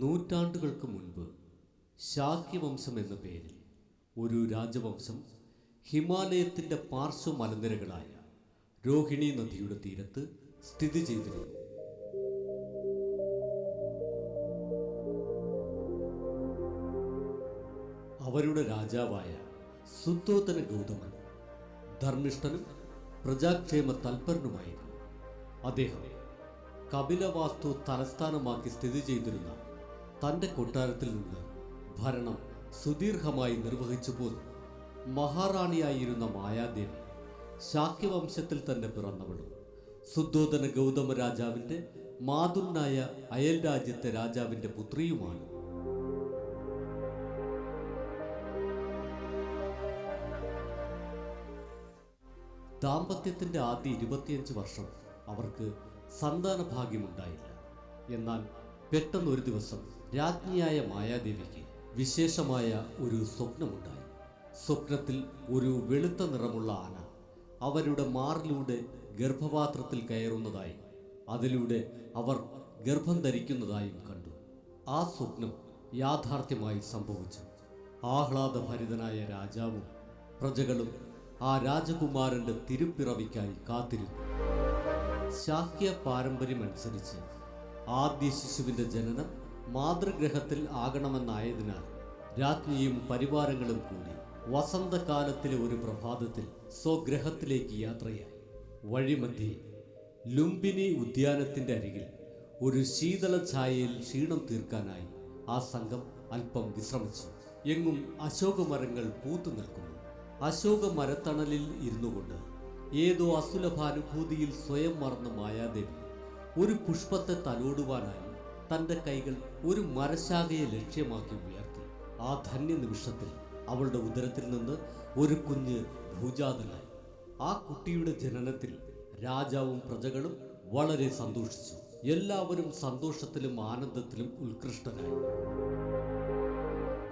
നൂറ്റാണ്ടുകൾക്ക് മുൻപ് ശാക്യവംശം എന്ന പേരിൽ ഒരു രാജവംശം ഹിമാലയത്തിന്റെ പാർശ്വ മലനിരകളായ രോഹിണി നദിയുടെ തീരത്ത് സ്ഥിതി ചെയ്തിരുന്നു. അവരുടെ രാജാവായ സുദ്ധോധന ഗൗതമൻ ധർമ്മിഷ്ഠനും പ്രജാക്ഷേമ തൽപരനുമായിരുന്നു. അദ്ദേഹം കപിലവാസ്തു തലസ്ഥാനമാക്കി സ്ഥിതി ചെയ്തിരുന്ന തന്റെ കൊട്ടാരത്തിൽ നിന്ന് ഭരണം സുദീർഘമായി നിർവഹിച്ചു പോന്നു മഹാറാണിയായിരുന്ന മായാദേവി ശാക്യവംശത്തിൽ തന്നെ പിറന്നവളും സുദ്ധോധന ഗൗതമ രാജാവിന്റെ മാതുനായ അയൽ രാജ്യത്തെ രാജാവിന്റെ പുത്രിയുമാണ്. ദാമ്പത്യത്തിന്റെ ആദ്യ ഇരുപത്തിയഞ്ച് വർഷം അവർക്ക് സന്താന ഭാഗ്യമുണ്ടായില്ല എന്നാൽ പെട്ടെന്ന് ഒരു ദിവസം രാജ്ഞിയായ മായാദേവിക്ക് വിശേഷമായ ഒരു സ്വപ്നമുണ്ടായി. സ്വപ്നത്തിൽ ഒരു വെളുത്ത നിറമുള്ള ആന അവരുടെ മാറിലൂടെ ഗർഭപാത്രത്തിൽ കയറുന്നതായി അതിലൂടെ അവർ ഗർഭം ധരിക്കുന്നതായും കണ്ടു. ആ സ്വപ്നം യാഥാർത്ഥ്യമായി സംഭവിച്ചു. ആഹ്ലാദഭരിതനായ രാജാവും പ്രജകളും ആ രാജകുമാരന്റെ തിരുപ്പിറവിക്കായി കാത്തിരുന്നു. ശാക്യ പാരമ്പര്യമനുസരിച്ച് ആദ്യ ശിശുവിന്റെ ജനനം മാതൃഗ്രഹത്തിൽ ആകണമെന്നായതിനാൽ രാജ്ഞിയും പരിവാരങ്ങളും കൂടി വസന്തകാലത്തിലെ ഒരു പ്രഭാതത്തിൽ സ്വഗ്രഹത്തിലേക്ക് യാത്രയായി. വഴിമധ്യേ ലുംബിനി ഉദ്യാനത്തിന്റെ അരികിൽ ഒരു ശീതള ഛായയിൽ ക്ഷീണം തീർക്കാനായി ആ സംഘം അല്പം വിശ്രമിച്ചു. എങ്ങും അശോകമരങ്ങൾ പൂത്തു നിൽക്കുന്നു. അശോക മരത്തണലിൽ ഇരുന്നുകൊണ്ട് ഏതോ അസുലഭാനുഭൂതിയിൽ സ്വയം മറന്നു മായാദേവി ഒരു പുഷ്പത്തെ തലോടുവാനായി തന്റെ കൈകൾ ഒരു മരശാഖയെ ലക്ഷ്യമാക്കി ഉയർത്തി. ആ ധന്യ നിമിഷത്തിൽ അവളുടെ ഉദരത്തിൽ നിന്ന് ഒരു കുഞ്ഞ് ഭൂജാതനായി. ആ കുട്ടിയുടെ ജനനത്തിൽ രാജാവും പ്രജകളും വളരെ സന്തോഷിച്ചു. എല്ലാവരും സന്തോഷത്തിലും ആനന്ദത്തിലും ഉത്കൃഷ്ടരായി.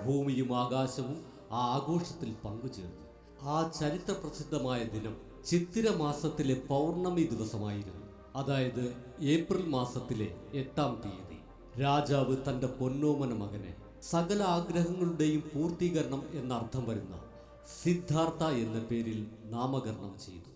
ഭൂമിയും ആകാശവും ആ ആഘോഷത്തിൽ പങ്കുചേർന്നു. ആ ചരിത്ര പ്രസിദ്ധമായ ദിനം ചിത്തിര മാസത്തിലെ പൗർണമി ദിവസമായിരുന്നു. അതായത് ഏപ്രിൽ മാസത്തിലെ എട്ടാം തീയതി. രാജാവ് തന്റെ പൊന്നോമന മകനെ സകല ആഗ്രഹങ്ങളുടെയും പൂർത്തീകരണം എന്നർത്ഥം വരുന്ന സിദ്ധാർത്ഥ എന്ന പേരിൽ നാമകരണം ചെയ്തു.